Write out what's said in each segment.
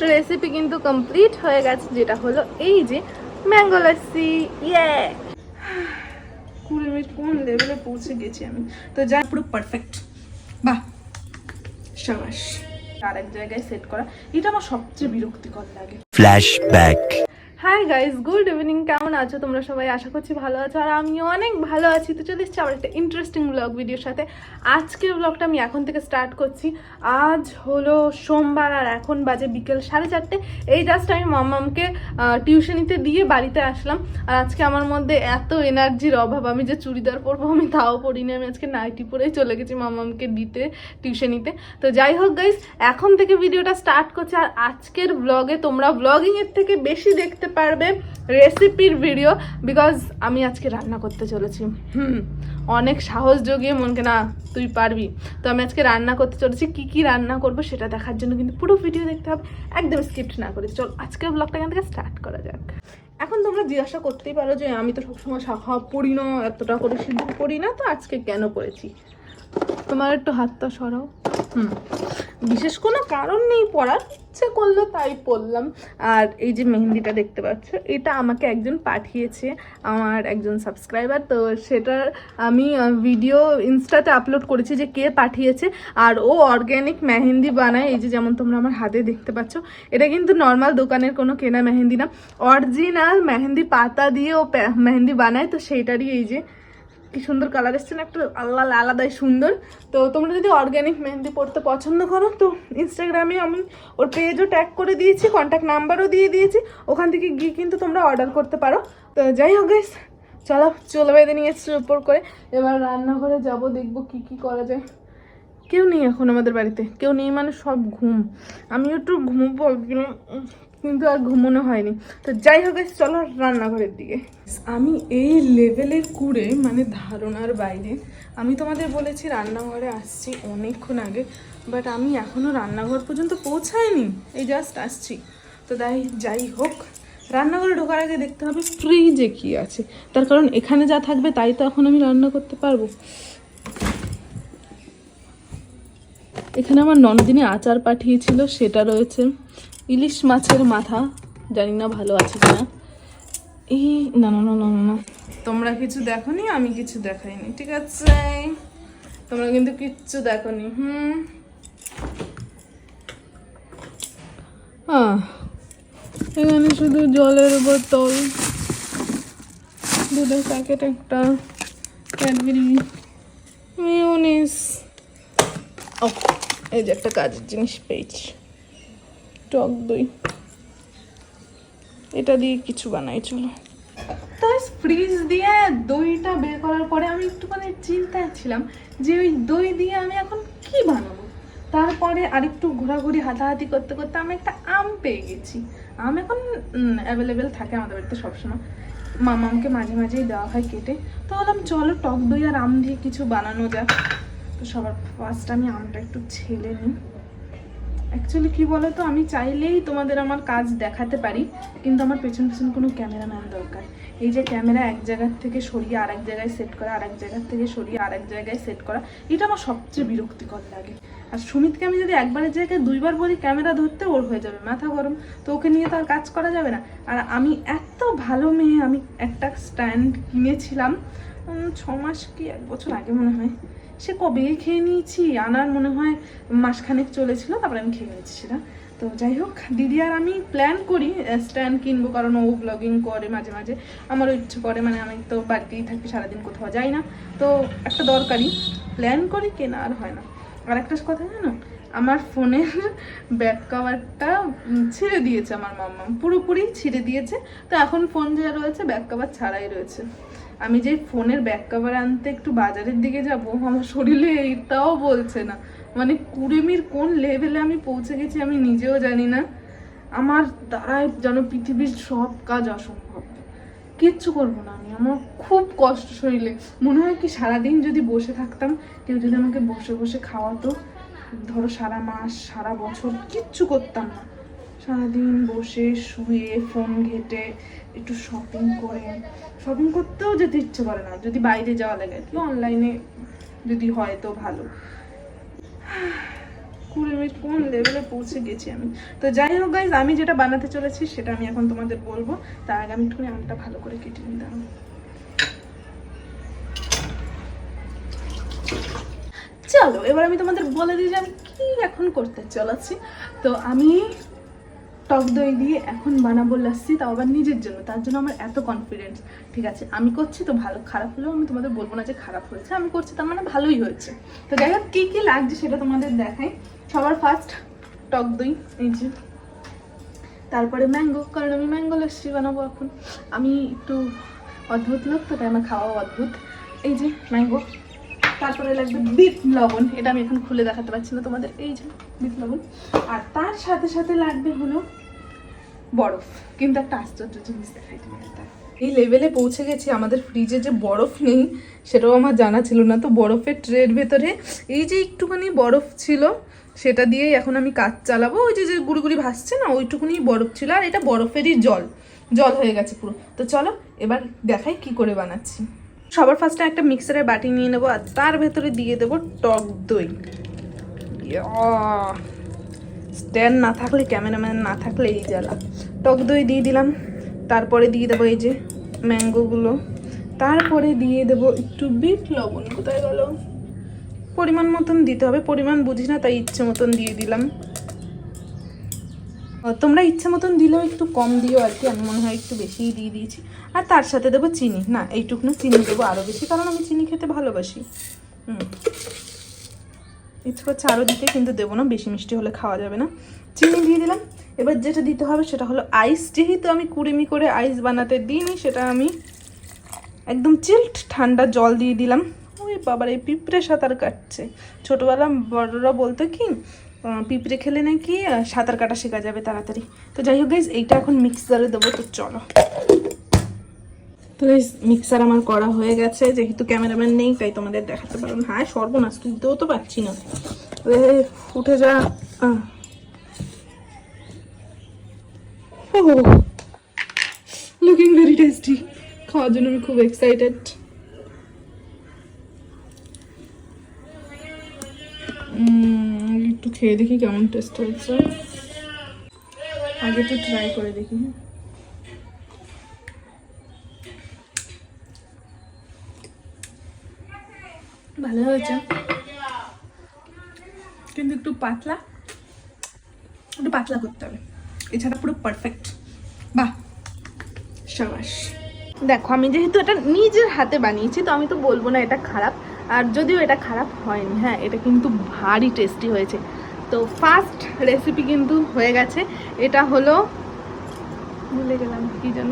Recipe কিন্তু complete হয়ে গেছে যেটা হলো এই যে ম্যাঙ্গো লাসি ইয়ে কুড়ি মিনিট কোন লেভেলে পৌঁছে গেছি আমি। তো যা পুরো পারফেক্ট বাহ! সাবাস। আর এক জায়গায় সেট করা। এটা আমার সবচেয়ে বিরক্তিকর লাগে। Flashback. Hi guys good evening কেমন আছো? তোমরা সবাই আশা করছি ভালো আছো, আর আমি অনেক ভালো আছি। তো চলে এসেছি আবার একটা ইন্টারেস্টিং ব্লগ ভিডিওর সাথে। আজকের ব্লগটা আমি এখন থেকে স্টার্ট করছি। আজ হলো সোমবার, আর এখন বাজে বিকেল সাড়ে চারটে। এই জাস্ট আমি মাম্মামকে টিউশনিতে দিয়ে বাড়িতে আসলাম। আর আজকে আমার মধ্যে এত এনার্জির অভাব। আমি যে চুড়িদার পরবো, আমি তাও পরিনি। আমি আজকে নাইটি পরেই চলে গেছি মামামকে দিতে টিউশনিতে তো। যাই হোক গাইস এখন থেকে ভিডিওটা স্টার্ট করছি। আর আজকের ব্লগে তোমরা ব্লগিংয়ের থেকে বেশি দেখতে পারবে রেসিপির ভিডিও বিকজ আমি আজকে রান্না করতে চলেছি। হুম, অনেক সাহস জগিয়ে মনকে, না, তুই পারবি। তো আমি আজকে রান্না করতে চলেছি, কি কি রান্না করব সেটা দেখার জন্য কিন্তু পুরো ভিডিও দেখতে হবে, একদম স্কিপ্ট না করে। চল, আজকের ব্লগটা এখান থেকে স্টার্ট করা যাক। এখন তোমরা জিজ্ঞাসা করতেই পারো যে আমি তো সবসময় শাখা পড়ি না, এতটা করে সিঁদুর পড়ি না, তো আজকে কেন পড়েছি তোমার একটু হাতটা সরাও। হুম। বিশেষ কোনো কারণ নেই পড়ার। ইচ্ছে করল তাই পড়লাম। আর এই যে মেহেন্দিটা দেখতে পাচ্ছ, এটা আমাকে একজন পাঠিয়েছে আমার একজন সাবস্ক্রাইবার তো সেটার আমি ভিডিও ইনস্টাতে আপলোড করেছি যে কে পাঠিয়েছে। আর ও অর্গ্যানিক মেহেন্দি বানায়। এই যে যেমন তোমরা আমার হাতে দেখতে পাচ্ছ, এটা কিন্তু নর্মাল দোকানের কোনো কেনা মেহেন্দি না। অরিজিনাল মেহেন্দি পাতা দিয়ে ও মেহেন্দি বানায়। তো সেইটারই এই যে কি সুন্দর কালার এসছে না একটা আল্লাহ আলাদাই সুন্দর। তো তোমরা যদি অর্গ্যানিক মেহেন্দি পড়তে পছন্দ করো, তো ইনস্টাগ্রামে আমি ওর পেজও ট্যাগ করে দিয়েছি কন্ট্যাক্ট নাম্বারও দিয়ে দিয়েছি। ওখান থেকে গিয়ে কিন্তু তোমরা অর্ডার করতে পারো। তো যাই হোক গাইস চলো, চলে বেঁধে নিয়ে এসছি উপর করে। এবার রান্নাঘরে যাব, দেখব কি কি করা যায়। কেউ নেই এখন আমাদের বাড়িতে, কেউ নেই মানে সব ঘুম। আমি একটু ঘুমবো কিন্তু আর ঘুমোনো হয়নি। তো যাই হোক চলো রান্নাঘরের দিকে। আমি এই লেভেলের কুড়ে মানে ধারণার বাইরে, আমি তোমাদের বলেছি রান্নাঘরে আসছি অনেকক্ষণ আগে বাট আমি এখনও রান্নাঘর পর্যন্ত পৌঁছাইনি, এই জাস্ট আসছি। তো তাই, যাই হোক, রান্নাঘরে ঢোকার আগে দেখতে হবে ফ্রিজে কি আছে। তার কারণ এখানে যা থাকবে তাই তো এখন আমি রান্না করতে পারব। এখানে আমার ননদিনী আচার পাঠিয়েছিল, সেটা রয়েছে। ইলিশ মাছের মাথা জানি না ভালো আছে কিনা। এই না না না না না, না। তোমরা কিছু দেখোনি আমি কিছু দেখাইনি ঠিক আছে? তোমরা কিন্তু কিচ্ছু দেখোনি হুম? এখানে শুধু জলের বোতল দুধের প্যাকেট একটা ক্যাডবেরি মিউনিস ও এই যে একটা কাজের জিনিস পেয়েছি। টক দই। এটা দিয়ে কিছু বানাই, চলো। তো ফ্রিজ দিয়ে দইটা বের করার পরে আমি একটুখানি চিন্তায় ছিলাম যে ওই দই দিয়ে আমি এখন কি বানাবো? তারপরে আরেকটু ঘোরাঘুরি হাতাহাতি করতে করতে আমি একটা আম পেয়ে গেছি। আম এখন অ্যাভেলেবেল থাকে আমাদের বাড়িতে সবসময়। মামাকে মাঝে মাঝেই দেওয়া হয় কেটে। তো বললাম চলো টক দই আর আম দিয়ে কিছু বানানো যাক। তো সবার ফার্স্ট আমি আমটা একটু ছেলে নিই। অ্যাকচুয়ালি কি বলো তো আমি চাইলেই তোমাদের আমার কাজ দেখাতে পারি, কিন্তু আমার পেছন পেছন কোনো ক্যামেরাম্যান দরকার। এই যে ক্যামেরা এক জায়গার থেকে সরিয়ে আরেক জায়গায় সেট করা আর এক জায়গার থেকে সরিয়ে আর এক জায়গায় সেট করা, এটা আমার সবচেয়ে বিরক্তিকর লাগে। আর সুমিতকে আমি যদি একবারের জায়গায় দুইবার বলি ক্যামেরা ধরতে, ওর হয়ে যাবে মাথা গরম। তো ওকে নিয়ে তো আর কাজ করা যাবে না। আর আমি এত ভালো মেয়ে, আমি একটা স্ট্যান্ড কিনেছিলাম ছ মাস কি, এক বছর আগে মনে হয়। সে কবেই খেয়ে নিয়েছি? আনার মনে হয় মাসখানেক চলেছিল, তারপরে আমি খেয়ে নিয়েছি সেটা। তো যাই হোক, দিদি আর আমি প্ল্যান করি স্ট্যান্ড কিনবো, কারণ ও ব্লগিং করে মাঝে মাঝে। আমারও ইচ্ছে করে মানে আমি তো বাড়িতেই থাকি, সারাদিন কোথাও যাই না। তো একটা দরকারি প্ল্যান করি, কেনা আর হয় না। আর একটা কথা জানো? আমার ফোনের ব্যাক কভারটা ছিঁড়ে দিয়েছে আমার মাম্মা পুরোপুরি ছিঁড়ে দিয়েছে। তো এখন ফোন যে রয়েছে ব্যাক কভার ছাড়াই রয়েছে। আমি যে ফোনের ব্যাক কভার আনতে একটু বাজারের দিকে যাব, আমার শরীরে এইটাও বলছে না। মানে কুড়েমির কোন লেভেলে আমি পৌঁছে গেছি আমি নিজেও জানি না। আমার দ্বারাই যেন পৃথিবীর সব কাজ অসম্ভব। কিচ্ছু করব না আমি, আমার খুব কষ্ট শরীরে। মনে হয় কি সারাদিন যদি বসে থাকতাম, কেউ যদি আমাকে বসে বসে খাওয়াতো, ধরো সারা মাস, সারা বছর কিচ্ছু করতাম না। সারাদিন বসে, শুয়ে ফোন ঘেটে, একটু শপিং করে। শপিং করতেও যেতে ইচ্ছে করে না, যদি বাইরে যাওয়া লাগে। কি অনলাইনে যদি হয় তো ভালো। কুড়ি মিনিট কোন লেভেলে পৌঁছে গেছি আমি। তো যাই হোক গাইজ আমি যেটা বানাতে চলেছি সেটা আমি এখন তোমাদের বলব। তার আগে আমি একটুখানি আমটা ভালো করে কেটে নিতাম চলো, এবার আমি তোমাদের বলে দিই যে আমি কি এখন করতে চলেছি। তো আমি টক দই দিয়ে এখন বানাবো লাস্সি, তাও আবার নিজের জন্য। তার জন্য আমার এত কনফিডেন্স ঠিক আছে, আমি করছি তো ভালো, খারাপ হলেও আমি তোমাদের বলব না যে খারাপ হয়েছে, আমি করছি তার মানে ভালোই হয়েছে। তো যাই হোক, কী কী লাগছে সেটা তোমাদের দেখাই। সবার ফার্স্ট টক দই, এই যে। তারপরে ম্যাঙ্গো কারণ আমি ম্যাঙ্গো লাস্সি বানাবো এখন। আমি একটু অদ্ভুত লোক, তো তাই আমার খাওয়া অদ্ভুত। এই যে ম্যাঙ্গো তারপরে লাগবে বিট লবণ। এটা আমি এখন খুলে দেখাতে পারছি না তোমাদের। এই যে বিট লবণ। আর তার সাথে সাথে লাগবে হলো বরফ। কিন্তু একটা আশ্চর্য জিনিস দেখাই এই লেভেলে পৌঁছে গেছি। আমাদের ফ্রিজে যে বরফ নেই, সেটাও আমার জানা ছিল না। তো বরফের ট্রের ভেতরে এই যে একটুখানি বরফ ছিল, সেটা দিয়েই এখন আমি কাজ চালাবো। ওই যে যে গুড়ি ভাসছে না ওইটুকুনি বরফ ছিল। আর এটা বরফেরই জল। জল হয়ে গেছে পুরো। তো চলো, এবার দেখাই কি করে বানাচ্ছি। সবার ফার্স্টে একটা মিক্সারের বাটি নিয়ে নেব আর তার ভেতরে দিয়ে দেবো টক দই। স্ট্যান্ড না থাকলে ক্যামেরাম্যান না থাকলে এই জ্বালা। টক দই দিয়ে দিলাম, তারপরে দিয়ে দেবো এই যে ম্যাঙ্গোগুলো তারপরে দিয়ে দেবো একটু বিট লবণ, কোথায় গেল? পরিমাণ মতন দিতে হবে, পরিমাণ বুঝি না, তাই ইচ্ছে মতন দিয়ে দিলাম। তোমরা ইচ্ছে মতন দিলেও একটু কম দিও আর কি, আমি মনে হয় একটু বেশিই দিয়ে দিয়েছি। আর তার সাথে দেবো চিনি। না এইটুকুনো চিনি দেবো আরও বেশি, কারণ আমি চিনি খেতে ভালোবাসি। হুম। ইচ্ছে করছে আরও দিতে, কিন্তু দেবো না, বেশি মিষ্টি হলে খাওয়া যাবে না। চিনি দিয়ে দিলাম। এবার যেটা দিতে হবে সেটা হলো আইস। যেহেতু আমি কুড়িমি করে আইস বানাতে দিইনি, সেটা আমি একদম চিল্ড ঠান্ডা জল দিয়ে দিলাম। ওই বাবার, এই পিঁপড়ে সাঁতার কাটছে। ছোটোবেলা বড়রা বলতো কি পিঁপড়ে খেলে নাকি সাঁতার কাটা শেখা যাবে তাড়াতাড়ি। তো যাই হোক গাইজ এইটা এখন মিক্সারে দেবো, তো চলো। তো গাইজ মিক্সার আমার করা হয়ে গেছে, যেহেতু ক্যামেরাম্যান নেই, তাই তোমাদের দেখাতে পারো না। হ্যাঁ সর্বনাশ, তুলতেও তো পারছি না। উঠে যা আহ। লুকিং ভেরি টেস্টি খাওয়ার জন্য আমি খুব এক্সাইটেড একটু খেয়ে দেখি কেমন টেস্ট হয়েছে। আগে একটু ট্রাই করে দেখি হ্যাঁ। ভালো হয়েছে। কিন্তু একটু পাতলা। একটু পাতলা করতে হবে। এছাড়া পুরো পারফেক্ট বাহ! সাবাস। দেখো, আমি যেহেতু এটা নিজের হাতে বানিয়েছি, তো আমি তো বলব না এটা খারাপ। আর যদিও এটা খারাপ হয়নি হ্যাঁ এটা কিন্তু ভারী টেস্টি হয়েছে। তো ফার্স্ট রেসিপি কিন্তু হয়ে গেছে। এটা হলো, ভুলে গেলাম কি যেন।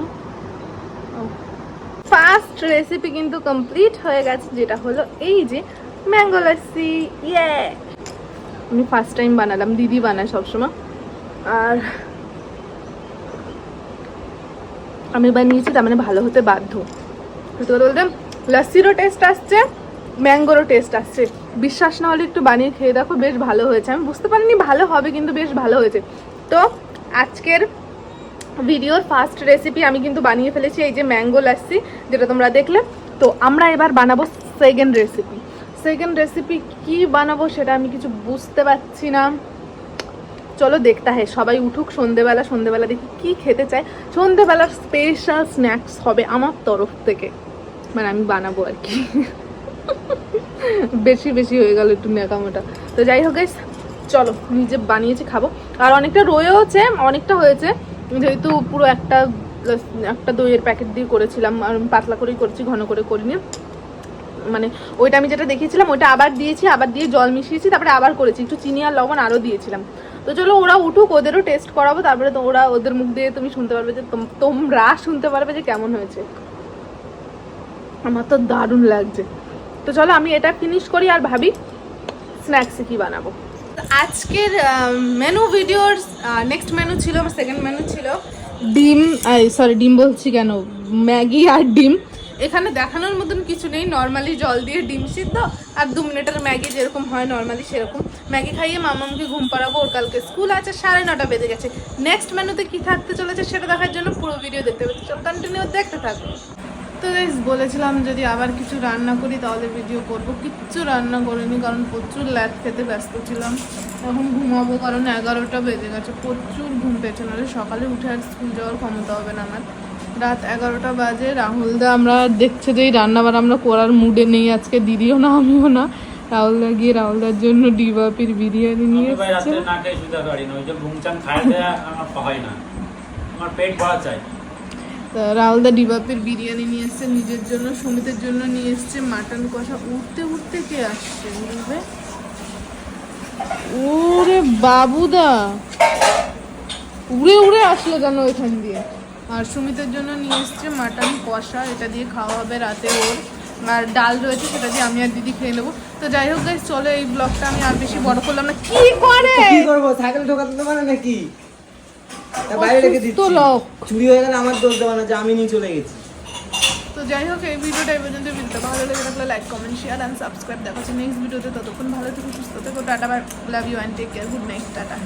ফার্স্ট রেসিপি কিন্তু কমপ্লিট হয়ে গেছে, যেটা হলো এই যে ম্যাঙ্গো লাস্সি ইয়ে আমি ফার্স্ট টাইম বানালাম, দিদি বানায় সবসময়। আর আমি বানিয়েছি, তার মানে ভালো হতে বাধ্য। সত্যি কথা বলতে লাস্সিরও টেস্ট আসছে। ম্যাঙ্গোরও টেস্ট আসছে। বিশ্বাস না হলে একটু বানিয়ে খেয়ে দেখো, বেশ ভালো হয়েছে। আমি বুঝতে পারিনি ভালো হবে, কিন্তু বেশ ভালো হয়েছে। তো আজকের ভিডিওর ফার্স্ট রেসিপি আমি কিন্তু বানিয়ে ফেলেছি, এই যে ম্যাঙ্গো লাস্সি যেটা তোমরা দেখলে। তো আমরা এবার বানাবো সেকেন্ড রেসিপি সেকেন্ড রেসিপি কি বানাবো সেটা আমি কিছু বুঝতে পারছি না। চলো দেখতে হয়, সবাই উঠুক, সন্ধেবেলা সন্ধেবেলা দেখি কি খেতে চায়। সন্ধেবেলার স্পেশাল স্ন্যাক্স হবে আমার তরফ থেকে। মানে আমি বানাবো আর কি। বেশি বেশি হয়ে গেল একটু ন্যাকামোটা। তো যাই হোক guys, চলো নিজে বানিয়েছি খাব। আর অনেকটা রয়েওছে অনেকটা হয়েছে। যেহেতু পুরো একটা একটা দইয়ের প্যাকেট দিয়ে করেছিলাম আর পাতলা করেই করেছি ঘন করে করিনি। মানে ওইটা আমি যেটা দেখিয়েছিলাম ওইটা আবার দিয়েছি আবার দিয়ে জল মিশিয়েছি তারপরে আবার করেছি। একটু চিনি আর লবণ আরও দিয়েছিলাম। তো চলো ওরা উঠুক ওদেরও টেস্ট করাবো তারপরে তো ওরা ওদের মুখ দিয়ে তুমি শুনতে পারবে যে তোমরা শুনতে পারবে যে কেমন হয়েছে। আমার তো দারুণ লাগছে। তো চলো আমি এটা ফিনিশ করি আর ভাবি স্ন্যাক্সে কি বানাবো। আজকের মেনু ভিডিওর নেক্সট মেনু ছিল, আমার সেকেন্ড মেনু ছিল ডিম সরি ডিম বলছি কেন? ম্যাগি আর ডিম। এখানে দেখানোর মতন কিছু নেই নর্মালি জল দিয়ে ডিম সিদ্ধ, আর দু মিনিটের ম্যাগি যেরকম হয় নর্মালি সেরকম। ম্যাগি খাইয়ে মামামকে ঘুম পাড়াবো, ওর কালকে স্কুল আছে, সাড়ে নটা বেজে গেছে। নেক্সট মেনুতে কি থাকতে চলেছে সেটা দেখার জন্য পুরো ভিডিও দেখতে চল কন্টিনিউ দেখতে থাকো। তো গাইজ বলেছিলাম যদি আবার কিছু রান্না করি তাহলে ভিডিও করব। কিচ্ছু রান্না করিনি কারণ প্রচুর ল্যাদ খেতে ব্যস্ত ছিলাম। এখন ঘুমাবো কারণ এগারোটা বেজে গেছে। প্রচুর ঘুম পেয়েছে নাহলে সকালে উঠে আর স্কুল যাওয়ার ক্ষমতা হবে না আমার। রাত এগারোটা বাজে রাহুলদা আমরা দেখছে যে এই রান্নাবার আমরা করার মুডে নেই আজকে দিদিও না আমিও না। রাহুলদা গিয়ে রাহুলদার জন্য ডিবাপির বিরিয়ানি নিয়ে এসছে। না খেয়ে না ওই যে আমার হয় না। আমার পেট ভরা চাই তা ডিবাপির বিরিয়ানি নিয়ে এসছে, নিজের জন্য, সুমিতের জন্য নিয়ে এসছে, মাটন কষা। উঠতে উঠতে কে আসছে উঠবে ওরে বাবুদা! উড়ে উড়ে আসলো কেন ওইখান দিয়ে। আর সুমিতের জন্য নিয়ে এসছে মাটন কষা, এটা দিয়ে খাওয়া হবে রাতে ওর। আর ডাল রয়েছে, সেটা দিয়ে আমি আর দিদি খেয়ে নেব। তো যাই হোক গাইজ চলো এই ব্লগটা আমি আর বেশি বড় করলাম না। কি করে? কি করব? সাইকেল দেবো না নাকি? বাইরে রেখে দিচ্ছি। চুরি হয়ে গেলে আমার দোষ দেওয়া না যে আমি নিয়ে চলে গেছি। তো যাই হোক এই ভিডিওটা এই পর্যন্ত ভিডিওটা ভালো লেগে থাকলে like comment share and subscribe দেখা হচ্ছে নেক্সট ভিডিওতে। ততক্ষণ ভালো থেকো সুস্থ থেকো tata bye love you and take care good night tata.